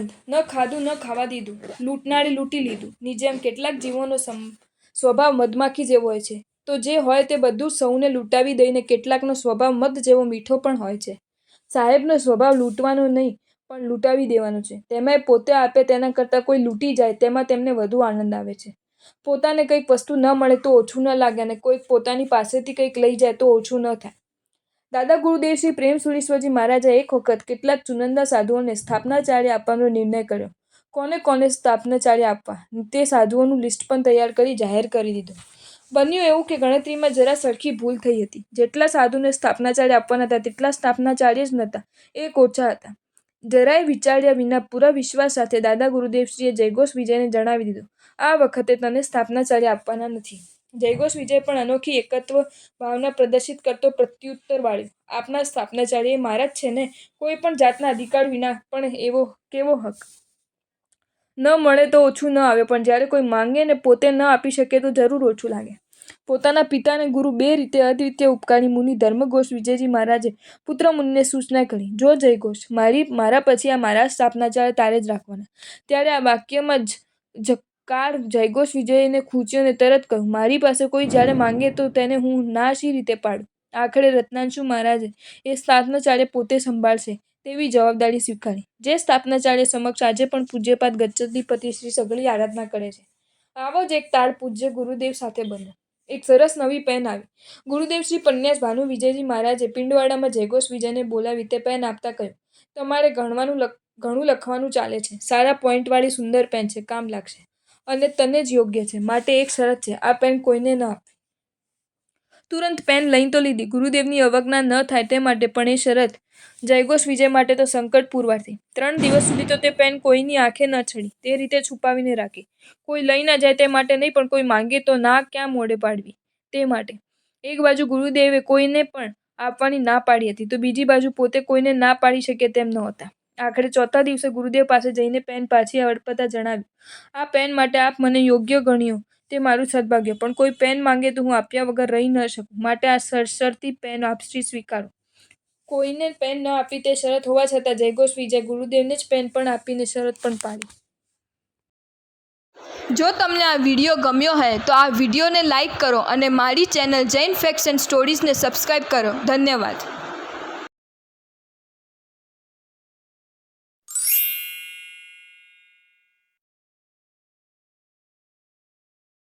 આનંદ ન ખાધું, ન ખાવા દીધું. લૂંટનારે લૂંટી લીધું. ની જેમ કેટલાક જીવોનો સ્વભાવ મધમાખી જેવો હોય છે. તો જે હોય તે બધું સૌને લૂંટાવી દઈને કેટલાકનો સ્વભાવ મધ જેવો મીઠો પણ હોય છે. સાહેબનો સ્વભાવ લૂંટવાનો નહીં, પણ લૂંટાવી દેવાનો છે. તેમાંય પોતે આપે તેના કરતાં કોઈ લૂંટી જાય, તેમાં તેમને વધુ આનંદ આવે છે. પોતાને કંઈક વસ્તુ ન મળે તો ઓછું ન લાગે અને કોઈક પોતાની પાસેથી કંઈક લઈ જાય તો ઓછું ન થાય. દાદા ગુરુદેવશ્રી પ્રેમ સુરેશ્વરજી મહારાજા એક વખત કેટલાક ચુનંદા સાધુઓને સ્થાપનાચાર્ય આપવાનો નિર્ણય કર્યો. કોને કોને સ્થાપનાચાર્ય આપવા? તે સાધુઓનું લિસ્ટ પણ તૈયાર કરી જાહેર કરી દીધું. બન્યું એવું કે ગણતરીમાં જરા સરખી ભૂલ થઈ હતી. જેટલા સાધુને સ્થાપનાચાર્ય આપવાના હતા, તેટલા સ્થાપનાચાર્ય જ નહોતા એક ઓછા હતા. જરાય વિચાર્યા વિના પૂરા વિશ્વાસ સાથે દાદા ગુરુદેવશ્રીએ જયઘોષ વિજયને જણાવી દીધું. આ વખતે તને સ્થાપનાચાર્ય આપવાના નથી. જયઘોષ વિજય પણ અનોખી એકત્વ ભાવના પ્રદર્શિત કરતો પ્રત્યુત્તર વાળ્યો આપના સ્થાપનાચાર્ય એ મારા જ છે ને, કોઈ પણ જાતના અધિકાર વિના પણ એવો કેવો હક? ન મળે તો ઓછું ન આવે, પણ જ્યારે કોઈ માંગે ને પોતે ન આપી શકે તો જરૂર ઓછું લાગે. પોતાના પિતાને ગુરુ બે રીતે અદ્વિતીય ઉપકારી મુનિ ધર્મઘોષ વિજયજી મહારાજે પુત્ર મુનિને સૂચના કરી. જો જયઘોષ, મારી, મારા પછી આ મારા સ્થાપનાચાર્ય તારે જ રાખવાના. ત્યારે આ વાક્યમાં જ જકાર જયઘોષ વિજયને ખૂંચ્યો ને તરત કહ્યું, મારી પાસે કોઈ જ્યારે માંગે તો તેને હું ના શી રીતે પાડું? આખરે રત્નાંશુ મહારાજે એ સ્થાપનાચાર્ય પોતે સંભાળશે. તેવી જવાબદારી સ્વીકારી. જે સ્થાપનાચાર્ય સમક્ષ આજે પણ પૂજ્યપાદ ગચ્છતિપતિ શ્રી સગળી આરાધના કરે છે. આવો જ એક તાળ પૂજ્ય ગુરુદેવ સાથે બન્યો. એક સરસ નવી પેન આવી. ગુરુદેવ શ્રી પન્યાસ ભાનુ વિજયજી મહારાજે પિંડવાડામાં જયઘોષ વિજયને બોલાવી તે પેન આપતા કહ્યું, તમારે ગણવાનું ઘણું લખવાનું ચાલે છે. સારા પોઈન્ટવાળી સુંદર પેન છે. કામ લાગશે. અને તને જ યોગ્ય છે. માટે એક શરત છે. આ પેન કોઈને ન આપે. તુરંત પેન લઈ તો લીધી. ગુરુદેવની અવજ્ઞા ન થાય તે માટે પણ એ શરત. જયઘોષ વિજય માટે તો સંકટ પૂરવાથી. ત્રણ દિવસ સુધી તો તે પેન કોઈની આંખે ન ચડી તે રીતે છુપાવીને રાખી. કોઈ લઈ ના જાય તે માટે નહીં, પણ કોઈ માંગે તો ના ક્યાં મોડે પાડવી? તે માટે. એક બાજુ ગુરુદેવે કોઈને પણ આપવાની ના પાડી હતી, તો બીજી બાજુ પોતે કોઈને ના પાડી શકે તેમ નહોતા. આખરે ચોથા દિવસે ગુરુદેવ પાસે જઈને પેન પાછી અડપતા જણાવ્યું, આ પેન માટે આપ મને યોગ્ય ગણ્યો, તે મારું સદભાગ્ય. પણ કોઈ પેન માંગે તો હું આપ્યા વગર રહી ન શકું. માટે આ સરસરથી પેન આપશ્રી સ્વીકારો. કોઈને પેન ન આપી તે શરત હોવા છતાં જયઘોષ વિજય ગુરુદેવને જ પેન પણ આપીને શરત પણ પાડી. જો તમને આ વીડિયો ગમ્યો હોય તો આ વિડીયોને લાઇક કરો અને મારી ચેનલ જૈન ફેક્શન સ્ટોરીઝને સબસ્ક્રાઈબ કરો. ધન્યવાદ.